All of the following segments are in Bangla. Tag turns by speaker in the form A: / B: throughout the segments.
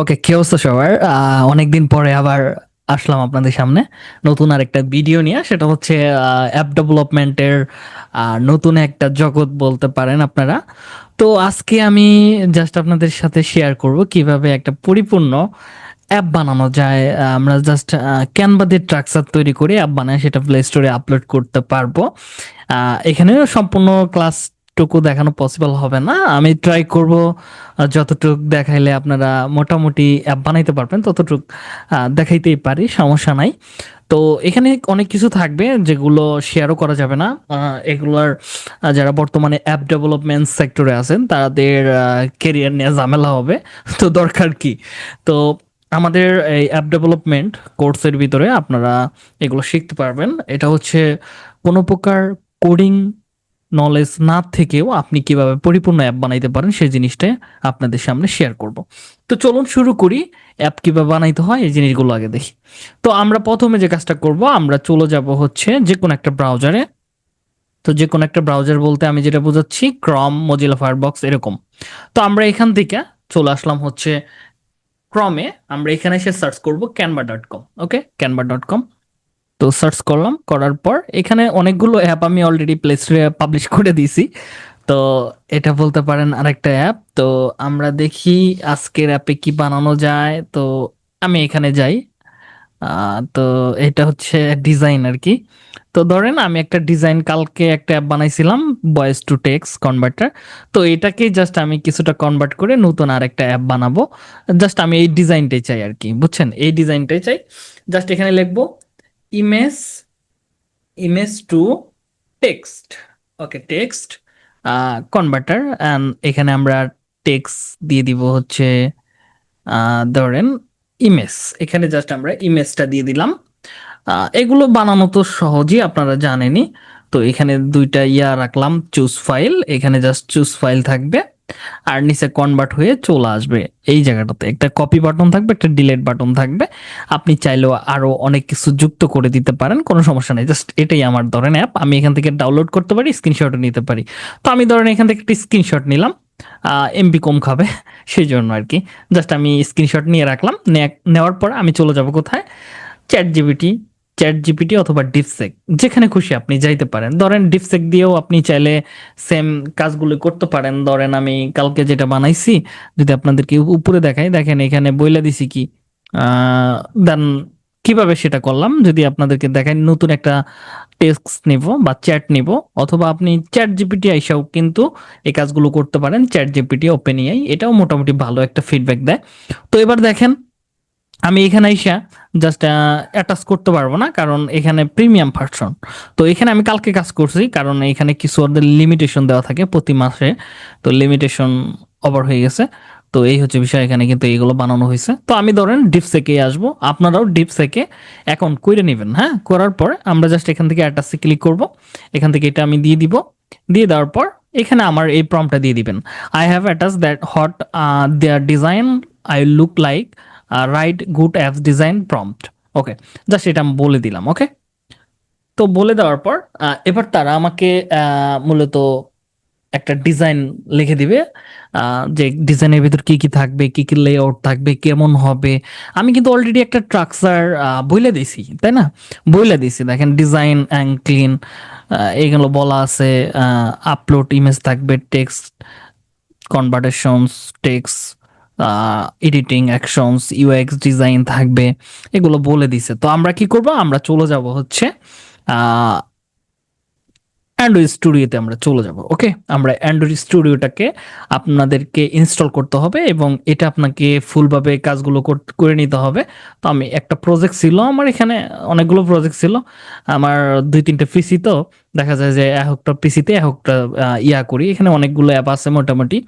A: ওকে কি অবস্থা সবার? অনেকদিন পরে আবার আসলাম আপনাদের সামনে নতুন আর একটা ভিডিও নিয়ে। সেটা হচ্ছে অ্যাপ ডেভেলপমেন্টের নতুন একটা জগৎ বলতে পারেন আপনারা। তো আজকে আমি জাস্ট আপনাদের সাথে শেয়ার করব কীভাবে একটা পরিপূর্ণ অ্যাপ বানানো যায়। আমরা জাস্ট ক্যানভা দিয়ে ট্রাকচার তৈরি করে অ্যাপ বানায় সেটা প্লে স্টোরে আপলোড করতে পারব। আহ, এখানে সম্পূর্ণ ক্লাসটুকু দেখানো পসিবল হবে না, আমি ট্রাই করব যতটুক দেখাইলে আপনারা মোটামুটি অ্যাপ বানাইতে পারবেন, ততটুক দেখাইতেই পারি, সমস্যা নাই। তো এখানে অনেক কিছু থাকবে যেগুলো শেয়ারও করা যাবে না। এগুলার যারা বর্তমানে অ্যাপ ডেভেলপমেন্ট সেক্টরে আছেন, তাদের কেরিয়ার নিয়ে ঝামেলা হবে, তো দরকার কি? তো আমাদের এই অ্যাপ ডেভেলপমেন্ট কোর্সের ভিতরে আপনারা এগুলো শিখতে পারবেন। এটা হচ্ছে কোনো প্রকার কোডিং নলেজ না থেকেও আপনি কীভাবে পরিপূর্ণ অ্যাপ বানাইতে পারেন, সেই জিনিসটা আপনাদের সামনে শেয়ার করব। তো চলুন শুরু করি অ্যাপ কীভাবে বানাইতে হয়, এই জিনিসগুলো আগে দেখি। তো আমরা প্রথমে যে কাজটা করব, আমরা চলে যাব হচ্ছে যে কোনো একটা ব্রাউজারে তো যে কোনো একটা ব্রাউজার বলতে আমি যেটা বোঝাচ্ছি ক্রম মজিলা ফায়ারবক্স এরকম। তো আমরা এখান থেকে চলে আসলাম হচ্ছে ক্রমে আমরা এখানে এসে সার্চ করব Canva dot com okay Canva dot com তো সার্চ করলাম, করার পর এখানে অনেকগুলো অ্যাপ আমি অলরেডি প্লে স্টোরে পাবলিশ করে দিয়েছি। তো এটা বলতে পারেন আরেকটা অ্যাপ তো আমরা দেখি আজকের অ্যাপে কি বানানো যায়। তো আমি এখানে যাই। তো এটা হচ্ছে ডিজাইন আর কি। তো ধরেন আমি একটা ডিজাইন কালকে একটা অ্যাপ বানাইছিলাম ভয়েস টু টেক্স কনভার্টার তো এটাকে জাস্ট আমি কিছুটা কনভার্ট করে নতুন আর একটা অ্যাপ বানাবো। জাস্ট আমি এই ডিজাইনটাই চাই আর কি, বুঝছেন? এই ডিজাইনটাই চাই। জাস্ট এখানে লিখব image image to text okay text converter and এখানে আমরা টেক্সট দিয়ে দিব হচ্ছে ধরেন ইমেজ। এখানে জাস্ট আমরা ইমেজটা দিয়ে দিলাম। এগুলো বানানো তো সহজই, আপনারা জানেনই। তো এখানে দুইটা ইয়া রাখলাম চুজ ফাইল এখানে জাস্ট চুজ ফাইল থাকবে। আর নিচে কনভার্ট হয়ে চলে আসবে এই জায়গাটাতে। একটা কপি বাটন থাকবে, একটা ডিলেট বাটন থাকবে। আপনি চাইলেও আরও অনেক কিছু যুক্ত করে দিতে পারেন, কোনো সমস্যা নেই। জাস্ট এটাই আমার ধরেন অ্যাপ আমি এখান থেকে ডাউনলোড করতে পারি স্ক্রিনশটও নিতে পারি। তো আমি ধরেন এখান থেকে একটা স্ক্রিনশট নিলাম এমবি কম খাবে সেই জন্য আর কি। জাস্ট আমি স্ক্রিনশট নিয়ে রাখলাম নেওয়ার পর আমি চলে যাব কোথায়? Chat GPT chat GPT DeepSeek DeepSeek, যেখানে খুশি আপনি যাইতে পারেন। ধরেন ডিপসেক দিয়েও আপনি চাইলে সেম কাজগুলো করতে পারেন। ধরেন আমি কালকে যেটা বানাইছি, যদি আপনাদেরকে উপরে দেখাই, দেখেন এখানে বইলা দিছি কি দেন কীভাবে সেটা করলাম? যদি আপনাদেরকে দেখাই, নতুন একটা টেক্সট নিব বা চ্যাট নিব, অথবা আপনি চ্যাট জিপিটি আইসাও কিন্তু এই কাজগুলো করতে পারেন। চ্যাট জিপিটি ওপেন এটাও মোটামুটি ভালো একটা ফিডব্যাক দেয়। তো এবার দেখেন, আমি এখানে আইসা জাস্ট অ্যাটাচ করতে পারব না, কারণ এখানে প্রিমিয়াম ভার্সন তো এখানে আমি কালকে কাজ করছি, কারণ এখানে কিছু ওদের লিমিটেশন দেওয়া থাকে প্রতি মাসে। তো লিমিটেশন ওভার হয়ে গেছে। তো এই হচ্ছে বিষয়, এখানে কিন্তু এইগুলো বানানো হয়েছে। তো আমি ধরেন ডিপসেকে আসব, আপনারাও ডিপসেকে অ্যাকাউন্ট করে নেবেন হ্যাঁ? করার পর আমরা জাস্ট এখান থেকে অ্যাটাচে ক্লিক করব। এখান থেকে এটা আমি দিয়ে দিব। দিয়ে দেওয়ার পর এখানে আমার এই প্রমটা দিয়ে দিবেন। I have attach that hot there design I look like right good apps design prompt okay just এটা আমি বলে দিলাম ওকে তো বলে দেওয়ার পর এবার তারা আমাকে মূলত একটা ডিজাইন লিখে দিবে যে ডিজাইনের ভিতর কি কি থাকবে, কি কি লেআউট থাকবে, কেমন হবে। আমি কিন্তু অলরেডি একটা ট্রাকচার বইলে দিছি, তাই না? বইলে দিছি, দেখেন ডিজাইন অ্যান্ড ক্লিন এগুলো বলা আছে আপলোড ইমেজ থাকবে text conversions text editing actions UX design থাকবে, এগুলো বলে দিছে। তো আমরা কি করব? আমরা চলে যাব হচ্ছে অ্যান্ড্রয়েড স্টুডিওতে আমরা চলে যাব ওকে আমরা অ্যান্ড্রয়েড স্টুডিওটাকে আপনাদেরকে ইনস্টল করতে হবে এবং এটা আপনাকে ফুলভাবে কাজগুলো করে নিতে হবে। তো আমি একটা প্রজেক্ট ছিল, আমার এখানে অনেকগুলো প্রজেক্ট ছিল। আমার দুই তিনটে পিসি তো, দেখা যায় যে এক একটা পিসিতে এক একটা ইয়া করি। এখানে অনেকগুলো অ্যাপ আছে মোটামুটি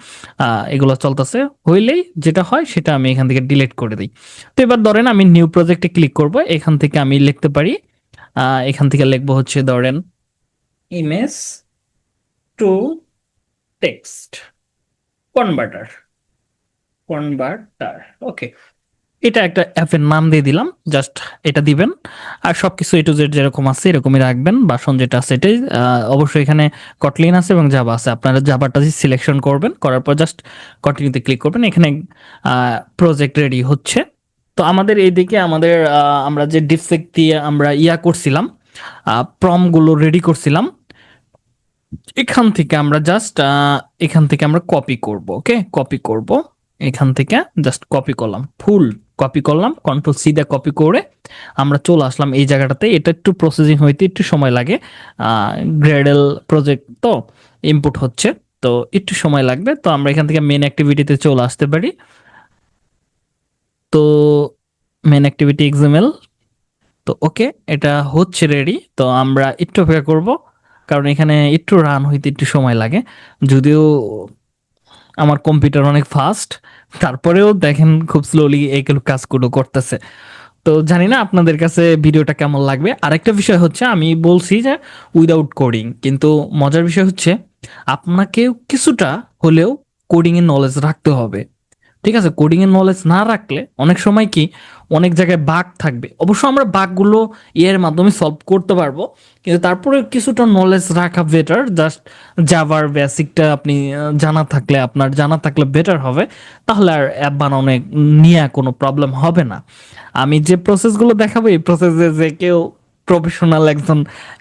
A: এগুলো চলতেছে। হইলেই যেটা হয়, সেটা আমি এখান থেকে ডিলিট করে দিই। তো এবার ধরেন আমি নিউ প্রজেক্টে ক্লিক করব। এখান থেকে আমি লিখতে পারি এখান থেকে লিখব হচ্ছে ধরেন image to text converter converter okay এটা একটা অ্যাপের নাম দিয়ে দিলাম জাস্ট এটা দিবেন। আর সবকিছু এ টু জেড যেরকম আছে, এরকমই রাখবেন। বাসন যেটা আছে এটাই অবশ্যই এখানে কটলিন আছে এবং জাবা আছে। আপনারা জাবাটা সিলেকশন করবেন, করার পর জাস্ট কন্টিনিউতে ক্লিক করবেন। এখানে প্রজেক্ট রেডি হচ্ছে। তো আমাদের এইদিকে আমাদের আমরা যে ডিপসেক দিয়ে আমরা ইয়া করছিলাম প্রমগুলো রেডি করছিলাম। এখান থেকে আমরা জাস্ট এখান থেকে আমরা কপি করব ওকে কপি করব, এখান থেকে জাস্ট কপি করলাম ফুল কপি করলাম কন্ট্রোল সি দিয়ে কপি করে আমরা চলে আসলাম এই জায়গাটাতে। এটা একটু প্রসেসিং হইতে একটু সময় লাগে গ্রেডেল প্রজেক্ট তো ইনপুট হচ্ছে, তো একটু সময় লাগবে। তো আমরা এখান থেকে মেন অ্যাক্টিভিটিতে চলে আসতে পারি। তো মেন অ্যাক্টিভিটি এক্সামেল তো ওকে এটা হচ্ছে রেডি তো আমরা একটু অপেক্ষা করব। কারণ এখানে একটু রান হইতে একটু সময় লাগে। যদিও আমার কম্পিউটার অনেক ফাস্ট তারপরেও দেখেন খুব স্লোলি এইগুলো কাজগুলো করতেছে। তো জানি না আপনাদের কাছে ভিডিওটা কেমন লাগবে। আরেকটা বিষয় হচ্ছে, আমি বলছি যে উইদাউট কোডিং কিন্তু মজার বিষয় হচ্ছে আপনাকে কিছুটা হলেও কোডিং এর নলেজ রাখতে হবে। ঠিক আছে কোডিং এর নলেজ না রাখলে অনেক সময় কি অনেক জায়গায় বাগ থাকবে। অবশ্য আমরা বাগগুলো এর মাধ্যমে সলভ করতে পারব, কিন্তু তারপরে কিছুটা নলেজ রাখা বেটার জাস্ট জাভার বেসিকটা আপনি জানা থাকলে, আপনার জানা থাকলে বেটার হবে, তাহলে আর অ্যাপ বানানো নিয়ে কোনো প্রবলেম হবে না। আমি যে প্রসেসগুলো দেখাবো, এই প্রসেসে যে কেউ প্রফেশনাল একজন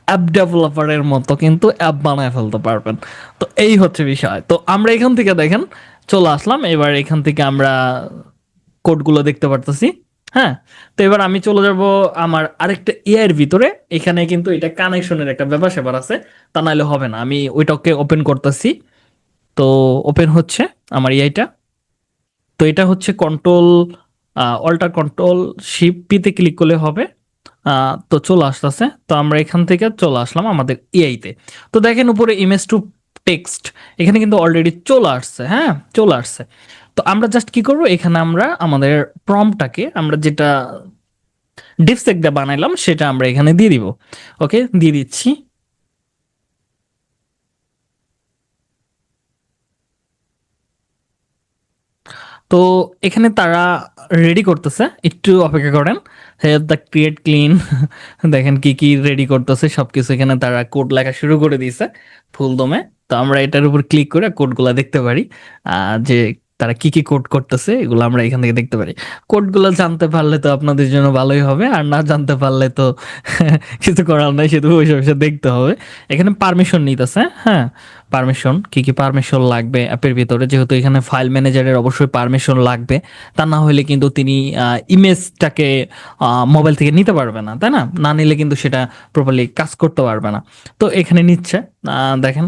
A: অ্যাপ ডেভেলপারের মতো কিন্তু অ্যাপ বানায় ফেলতে পারবেন। তো এই হচ্ছে বিষয়। তো আমরা এখান থেকে দেখেন চলে আসলাম। এবার এখান থেকে আমরা কোডগুলো দেখতে পারতেছি। হ্যাঁ তো এবার আমি চলে যাব আমার আরেকটা এআইয়ের ভিতরে। এখানে কিন্তু এটা কানেকশনের একটা ব্যাপার স্যাপার আছে, তা নাহলে হবে না। আমি ওইটাকে ওপেন করতেছি। তো ওপেন হচ্ছে আমার এআইটা তো এটা হচ্ছে কন্ট্রোল অল্টার কন্ট্রোল শিপ পিতে ক্লিক করলে হবে। তো চলে আসতেছে। তো আমরা এখান থেকে চলে আসলাম আমাদের এআইতে তো দেখেন উপরে ইমেজ টু টেক্সট এখানে কিন্তু অলরেডি চলে আসছে হ্যাঁ? চলে আসছে। তো আমরা জাস্ট কি করব? এখানে আমরা আমাদের প্রমটাকে আমরা যেটা ডিপসেক দিয়ে বানাইলাম, সেটা আমরা এখানে দিয়ে দিব। ওকে দিয়ে দিচ্ছি। তো এখানে তারা রেডি করতেছে, একটু অপেক্ষা করেন। দ্য ক্রিয়েট ক্লিন দেখেন কি কি রেডি করতেছে, সবকিছু এখানে তারা কোড লেখা শুরু করে দিয়েছে ফুল দমে। তো আমরা এটার উপর ক্লিক করে কোডগুলো দেখতে পারি যে তারা কি কি কোড করতেছে, এগুলো আমরা এখান থেকে দেখতে পারি। কোডগুলো জানতে পারলে তো আপনাদের জন্য ভালোই হবে, আর না জানতে পারলে তো কিছু করার নাই, শুধু বসে বসে দেখতে হবে। এখানে পারমিশন নিতেছে হ্যাঁ? পারমিশন কি কি পারমিশন লাগবে অ্যাপের ভিতরে? যেহেতু এখানে ফাইল ম্যানেজারের অবশ্যই পারমিশন লাগবে, তা না হলে কিন্তু তিনি ইমেজটাকে মোবাইল থেকে নিতে পারবে না, তাই না? না নিলে কিন্তু সেটা প্রপারলি কাজ করতে পারবে না। তো এখানে নিচ্ছে দেখেন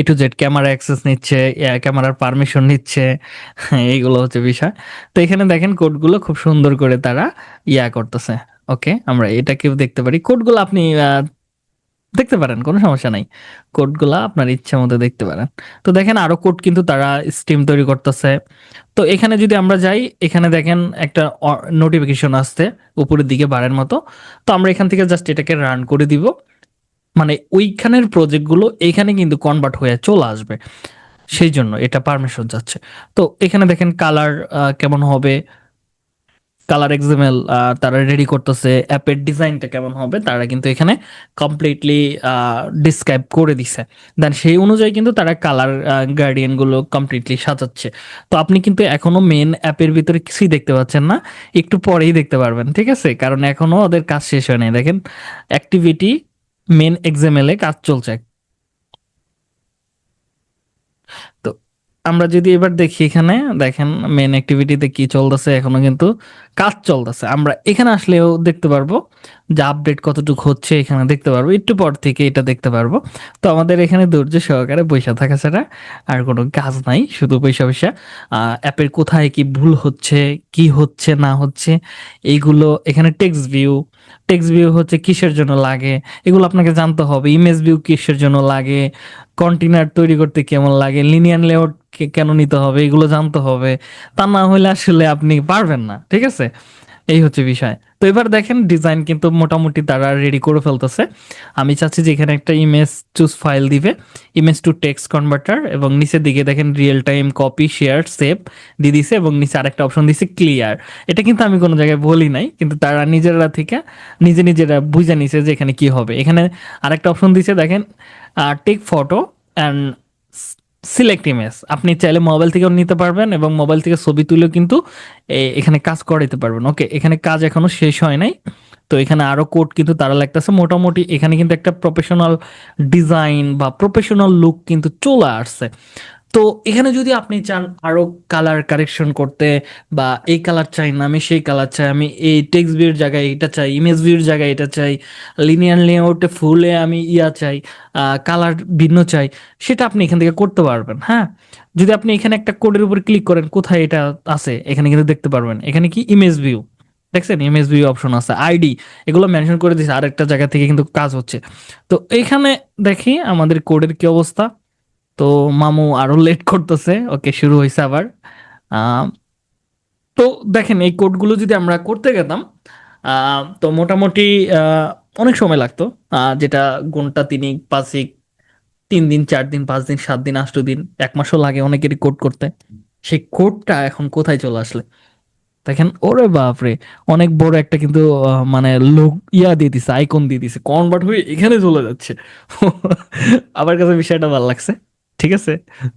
A: A to Z camera access নিচ্ছে ক্যামেরার পারমিশন নিচ্ছে, এইগুলো হচ্ছে বিষয়। তো এখানে দেখেন কোডগুলো খুব সুন্দর করে তারা ইয়া করতেছে। ওকে আমরা এটাকেও দেখতে পারি। কোডগুলো আপনি দেখতে পারেন, কোনো সমস্যা নাই। কোডগুলা আপনার ইচ্ছা মতো দেখতে পারেন। তো দেখেন আরও কোড কিন্তু তারা স্টিম তৈরি করতেছে। তো এখানে যদি আমরা যাই, এখানে দেখেন একটা নোটিফিকেশন আসছে, উপরের দিকে বারের মতো। তো আমরা এখান থেকে জাস্ট এটাকে রান করে দিব। মানে ওইখানের প্রজেক্টগুলো এখানে কিন্তু কনভার্ট হয়ে চলে আসবে। সেই জন্য এটা পারমিশন যাচ্ছে। তো এখানে দেখেন কালার কেমন হবে? কালার এক্সামেল তারা রেডি করতেছে। অ্যাপের ডিজাইনটা কেমন হবে? তারা কিন্তু এখানে কমপ্লিটলি ডিসক্রাইব করে দিছে। দেন সেই অনুযায়ী কিন্তু তারা কালার গার্ডিয়ানগুলো কমপ্লিটলি সাজাচ্ছে। তো আপনি কিন্তু এখনও মেন অ্যাপের ভিতরে কিছুই দেখতে পাচ্ছেন না। একটু পরেই দেখতে পারবেন, ঠিক আছে? কারণ এখনও ওদের কাজ শেষ হয় নাই। দেখেন অ্যাক্টিভিটি মেন এক্সএমএল এ কাজ চলছে। তো আমরা যদি এবার দেখি এখানে, দেখেন মেন অ্যাক্টিভিটিতে কি চলতেছে, এখনও কিন্তু কাজ চলতেছে। আমরা এখানে আসলেও দেখতে পারব যে আপডেট কতটুকু হচ্ছে, এখানে দেখতে পারব। একটু পর থেকে এটা দেখতে পারব। তো আমাদের এখানে ধৈর্য সহকারে পয়সা থাকা ছাড়া আর কোনো কাজ নাই, শুধু পয়সা পয়সা। অ্যাপের কোথায় কি ভুল হচ্ছে, কি হচ্ছে, না হচ্ছে, এইগুলো এখানে টেক্সট ভিউ টেক্সট ভিউ হচ্ছে কিসের জন্য লাগে? এগুলো আপনাকে জানতে হবে। ইমেজ ভিউ কিসের জন্য লাগে? কন্টেনার তৈরি করতে কেমন লাগে? লিনিয়ার লেআউট কেন নিতে হবে? এগুলো জানতে হবে। তা না হলে আসলে আপনি পারবেন না, ঠিক আছে? এই হচ্ছে বিষয়। তো এবার দেখেন ডিজাইন কিন্তু মোটামুটি তারা রেডি করে ফেলতেছে। আমি চাচ্ছি যে এখানে একটা ইমেজ চুজ ফাইল দিবে। ইমেজ টু টেক্সট কনভার্টার এবং নিচের দিকে দেখেন real time copy share save দিয়ে দিছে এবং নিচে আরেকটা অপশন দিছে ক্লিয়ার এটা কিন্তু আমি কোনো জায়গায় বলি নাই, কিন্তু তারা নিজেরা থেকে, নিজে নিজেরা বুঝে নিছে যে এখানে কি হবে। এখানে আরেকটা অপশন দিছে, দেখেন take photo and select image আপনি চাইলে মোবাইল থেকেও নিতে পারবেন এবং মোবাইল থেকে ছবি তুলেও কিন্তু এখানে কাজ করাইতে পারবেন। ওকে এখানে কাজ এখনও শেষ হয় নাই। তো এখানে আরও কোড কিন্তু তারা লাগতেছে। মোটামুটি এখানে কিন্তু একটা প্রফেশনাল ডিজাইন বা প্রফেশনাল লুক কিন্তু চলে আসছে। তো এখানে যদি আপনি চান আরও কালার কারেকশন করতে বা এই কালার চাই না, আমি সেই কালার চাই, আমি এই টেক্সট ভিউর জায়গায় এটা চাই ইমেজ ভিউর জায়গায় এটা চাই লিনিয়ার লেআউটে ফুলে আমি ইয়া চাই কালার ভিন্ন চাই, সেটা আপনি এখান থেকে করতে পারবেন হ্যাঁ? যদি আপনি এখানে একটা কোডের উপর ক্লিক করেন, কোথায় এটা আছে? এখানে কিন্তু দেখতে পারবেন, এখানে কি? ইমেজ ভিউ দেখছেন? ভিউ অপশন আছে আইডি এগুলো মেনশন করে দিয়েছে, আরেকটা জায়গা থেকে কিন্তু কাজ হচ্ছে। তো এইখানে দেখি আমাদের কোডের কি অবস্থা। তো মামু আরও লেট করতেছে। ওকে শুরু হয়েছে আবার। তো দেখেন, এই কোডগুলো যদি আমরা করতে গেতাম তো মোটামুটি অনেক সময় লাগতো। যেটা ঘণ্টা তিনিক পাঁচিক তিন দিন, চার দিন, পাঁচ দিন, সাত দিন, আষ্ট দিন, এক মাসও লাগে অনেকেরই কোড করতে। সেই কোডটা এখন কোথায় চলে আসলে? দেখেন, ওরে বাপরে, অনেক বড় একটা কিন্তু মানে লোক ইয়া দিয়ে দিছে আইকন দিয়ে দিছে কনভার্ট হয়ে এখানে চলে যাচ্ছে। আমার কাছে বিষয়টা ভালো লাগছে। ঠিক আছে?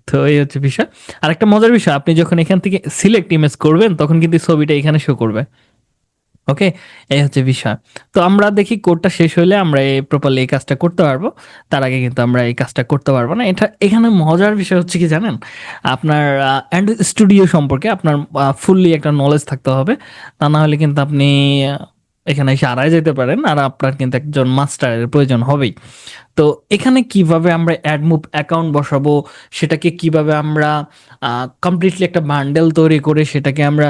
A: তো এই হচ্ছে বিষয়। আর একটা মজার বিষয়, আপনি যখন এখান থেকে সিলেক্ট ইমেজ করবেন, তখন কিন্তু ছবিটা এখানে শো করবে। ওকে এই হচ্ছে বিষয়। তো আমরা দেখি কোডটা শেষ হলে আমরা এই প্রপারলি এই কাজটা করতে পারব। তার আগে কিন্তু আমরা এই কাজটা করতে পারব না। এটা এখানে মজার বিষয় হচ্ছে কি জানেন? আপনার অ্যান্ড স্টুডিও সম্পর্কে আপনার ফুললি একটা নলেজ থাকতে হবে। তা না হলে কিন্তু আপনি এখানে এসে আড়াই যেতে পারেন আর আপনার কিন্তু একজন মাস্টারের প্রয়োজন হবেই। তো এখানে কীভাবে আমরা অ্যাড মুভ অ্যাকাউন্ট বসাবো, সেটাকে কীভাবে আমরা কমপ্লিটলি একটা বান্ডেল তৈরি করে সেটাকে আমরা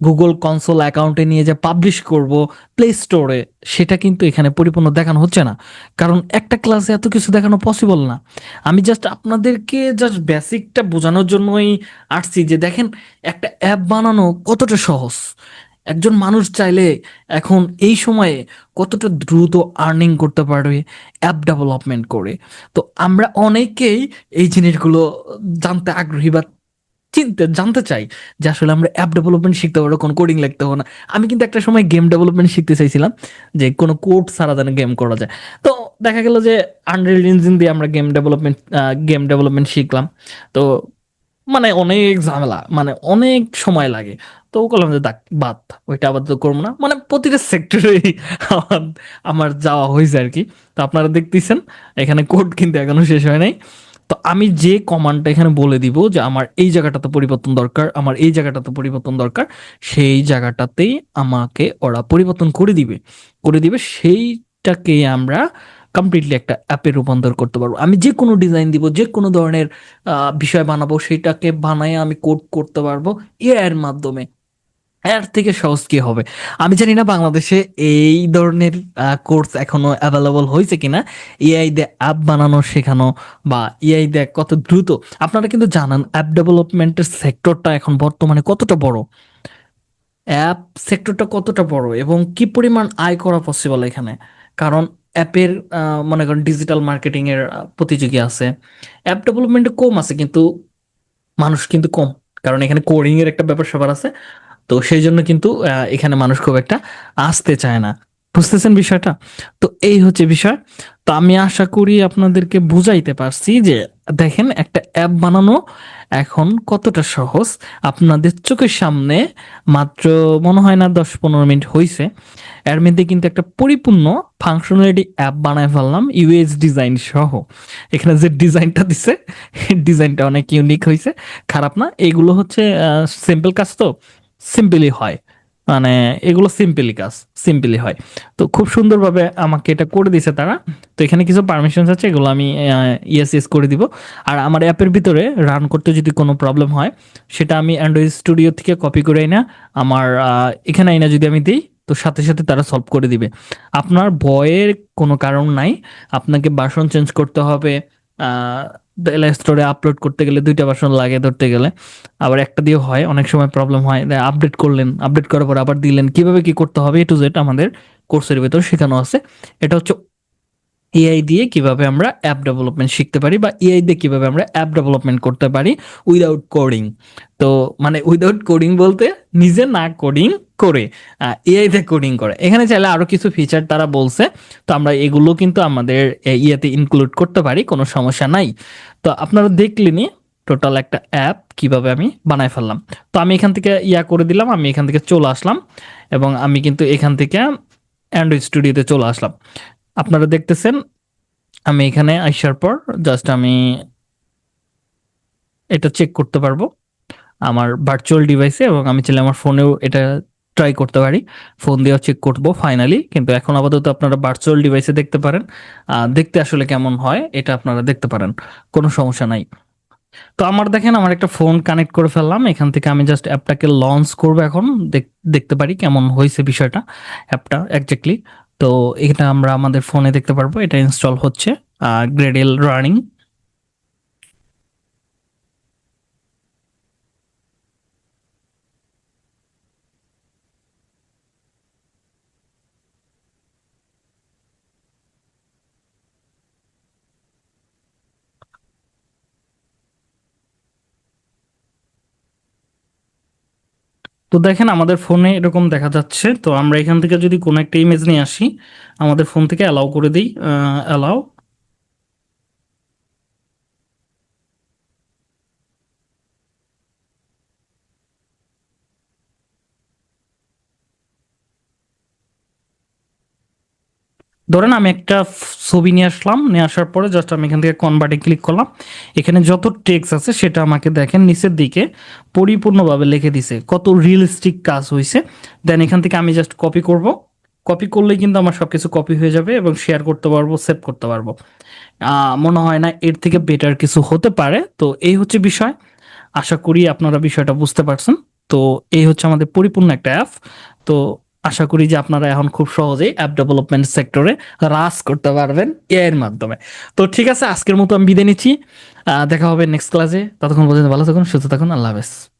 A: গুগল কনসোল অ্যাকাউন্টে নিয়ে যে পাবলিশ করব প্লে স্টোরে সেটা কিন্তু এখানে পরিপূর্ণ দেখানো হচ্ছে না। কারণ একটা ক্লাসে এত কিছু দেখানো পসিবল না। আমি জাস্ট আপনাদেরকে জাস্ট বেসিকটা বোঝানোর জন্যই আসছি যে দেখেন, একটা অ্যাপ বানানো কতটা সহজ। একজন মানুষ চাইলে এখন এই সময়ে কতটা দ্রুত আর্নিং করতে পারবে অ্যাপ ডেভেলপমেন্ট করে। তো আমরা অনেকেই এই জিনিসগুলো জানতে আগ্রহী বা চিনতে, জানতে চাই যে আসলে আমরা অ্যাপ ডেভেলপমেন্ট শিখতে পারব, কোনো কোডিং লিখতে হবে না। আমি কিন্তু একটা সময় গেম ডেভেলপমেন্ট শিখতে চাইছিলাম, যে কোনো কোড ছাড়া যেন গেম করা যায়। তো দেখা গেল যে আনরিল ইঞ্জিন দিয়ে আমরা গেম ডেভেলপমেন্ট গেম ডেভেলপমেন্ট শিখলাম। তো মানে অনেক ঝামেলা মানে অনেক সময় লাগে। তো বললাম যে, দেখ, বাদ, ওইটা আবার তো করব না। মানে প্রতিটা সেক্টরেই আমার আমার যাওয়া হয়েছে আর কি। তো আপনারা দেখতেছেন, এখানে কোড কিন্তু এখনও শেষ হয় নাই। তো আমি যে কমান্ডটা এখানে বলে দিব যে, আমার এই জায়গাটাতে পরিবর্তন দরকার, আমার এই জায়গাটাতে পরিবর্তন দরকার। সেই জায়গাটাতেই আমাকে ওরা পরিবর্তন করে দিবে। করে দিবে, সেইটাকে আমরা কমপ্লিটলি একটা অ্যাপে রূপান্তর করতে পারব। আমি যে কোনো ডিজাইন দিব যে কোনো ধরনের বিষয় বানাবো, সেটাকে বানায় আমি কোড করতে পারব এআই এর মাধ্যমে। এর থেকে সহজ কি হবে? আমি জানি না বাংলাদেশে এই ধরনের কোর্স এখনও অ্যাভেলেবল হয়েছে কিনা। এআই দিয়ে অ্যাপ বানানো শেখানো বা এআই দিয়ে কত দ্রুত। আপনারা কিন্তু জানান অ্যাপ ডেভেলপমেন্টের সেক্টরটা এখন বর্তমানে কতটা বড়। অ্যাপ সেক্টরটা কতটা বড় এবং কি পরিমাণ আয় করা পসিবল এখানে? কারণ অ্যাপের মনে করেন ডিজিটাল মার্কেটিং এর প্রতিযোগী আছে। অ্যাপ ডেভেলপমেন্টে কম আছে কিন্তু মানুষ কিন্তু কম। কারণ এখানে কোডিং এর একটা ব্যাপার স্যাপার আছে। তো সেই জন্য কিন্তু এখানে মানুষ খুব একটা আসতে চায় না। বুঝতেছেন বিষয়টা? তো এই হচ্ছে বিষয়। তো আমি আশা করি আপনাদেরকে বুঝাইতে পারছি যে, দেখেন একটা অ্যাপ বানানো এখন কতটা সহজ। আপনাদের চোখের সামনে মাত্র মনে হয় না দশ পনেরো মিনিট হয়েছে এর মধ্যে কিন্তু একটা পরিপূর্ণ ফাংশনালিটি অ্যাপ বানায় ফেললাম ইউএস ডিজাইন সহ। এখানে যে ডিজাইনটা দিছে ডিজাইনটা অনেক ইউনিক হয়েছে খারাপ না। এগুলো হচ্ছে সিম্পল কাজ তো সিম্পলি হয়। মানে এগুলো সিম্পলি কাজ সিম্পলি হয়। তো খুব সুন্দরভাবে আমাকে এটা করে দিছে তারা। তো এখানে কিছু পারমিশন আছে, এগুলো আমি ইয়েস ইয়েস করে দিব। আর আমার অ্যাপের ভিতরে রান করতে যদি কোনো প্রবলেম হয়, সেটা আমি অ্যান্ড্রয়েড স্টুডিও থেকে কপি করে না আমার এখানে আইনা যদি আমি দিই তো সাথে সাথে তারা সলভ করে দিবে। আপনার ভয়ের কোনো কারণ নাই। আপনাকে বাসন চেঞ্জ করতে হবে। স্টোরে আপলোড করতে গেলে দুইটা বাসন লাগে ধরতে গেলে। আবার একটা দিয়ে হয়, অনেক সময় প্রবলেম হয়। আপডেট করলেন আপডেট করার পর আবার দিলেন। কীভাবে কি করতে হবে এ টু জেড আমাদের কোর্সের ভেতর শেখানো আছে। এটা হচ্ছে এআই দিয়ে কীভাবে আমরা অ্যাপ ডেভেলপমেন্ট শিখতে পারি বা এআই দিয়ে কীভাবে আমরা অ্যাপ ডেভেলপমেন্ট করতে পারি উইদাউট কোডিং তো মানে উইদাউট কোডিং বলতে নিজে না কোডিং করে এআই তে কোডিং করে। এখানে চাইলে আরও কিছু ফিচার তারা বলছে, তো আমরা এগুলো কিন্তু আমাদের ইয়েতে ইনক্লুড করতে পারি, কোনো সমস্যা নাই। তো আপনারা দেখলেনি টোটাল একটা অ্যাপ কীভাবে আমি বানায় ফেললাম। তো আমি এখান থেকে ইয়া করে দিলাম, আমি এখান থেকে চলে আসলাম এবং আমি কিন্তু এখান থেকে অ্যান্ড্রয়েড স্টুডিওতে চলে আসলাম। আপনারা দেখতেছেন, আমি এখানে আসার পর জাস্ট আমি এটা চেক করতে পারব। আমার ভার্চুয়াল ডিভাইসে এবং আমি চাইলে আমার ফোনেও এটা ট্রাই করতে পারি। ফোন দিয়েও চেক করব ফাইনালি কিন্তু এখন আপাতত আপনারা ভার্চুয়াল ডিভাইসে দেখতে পারেন। দেখতে আসলে কেমন হয় এটা আপনারা দেখতে পারেন। কোনো সমস্যা নাই। তো আমার দেখেন, আমার একটা ফোন কানেক্ট করে ফেললাম। এখান থেকে আমি জাস্ট অ্যাপটাকে লঞ্চ করব এখন। দেখ- দেখতে পারি কেমন হয়েছে বিষয়টা অ্যাপটা একজাক্টলি তো এটা আমরা আমাদের ফোনে দেখতে পারব এটা ইনস্টল হচ্ছে গ্রেডেল রানিং তো দেখেন, আমাদের ফোনে এরকম দেখা যাচ্ছে। তো আমরা এখান থেকে যদি কোনো একটা ইমেজ নিয়ে আসি, আমাদের ফোন থেকে অ্যালাউ করে দিই অ্যালাউ ধরেন আমি একটা ছবি নিয়ে আসলাম, নিয়ে আসার পরে জাস্ট আমি এখান থেকে কনভার্টে ক্লিক করলাম। এখানে যত টেক্স আছে সেটা আমাকে দেখেন নিচের দিকে পরিপূর্ণভাবে লিখে দিছে, কত রিয়েলিস্টিক কাজ হয়েছে দেন এখান থেকে আমি জাস্ট কপি করব। কপি করলেই কিন্তু আমার সব কিছু কপি হয়ে যাবে এবং শেয়ার করতে পারব সেভ করতে পারব। মনে হয় না এর থেকে বেটার কিছু হতে পারে। তো এই হচ্ছে বিষয়। আশা করি আপনারা বিষয়টা বুঝতে পারছেন। তো এই হচ্ছে আমাদের পরিপূর্ণ একটা অ্যাপ তো আশা করি যে আপনারা এখন খুব সহজেই অ্যাপ ডেভেলপমেন্ট সেক্টরে রাস করতে পারবেন এর মাধ্যমে। তো ঠিক আছে, আজকের মতো আমি বিদায় নিচ্ছি। দেখা হবে নেক্সট ক্লাসে ততক্ষণ পর্যন্ত ভালো থাকুন, সুস্থ থাকুন, আল্লাহ হাফেজ।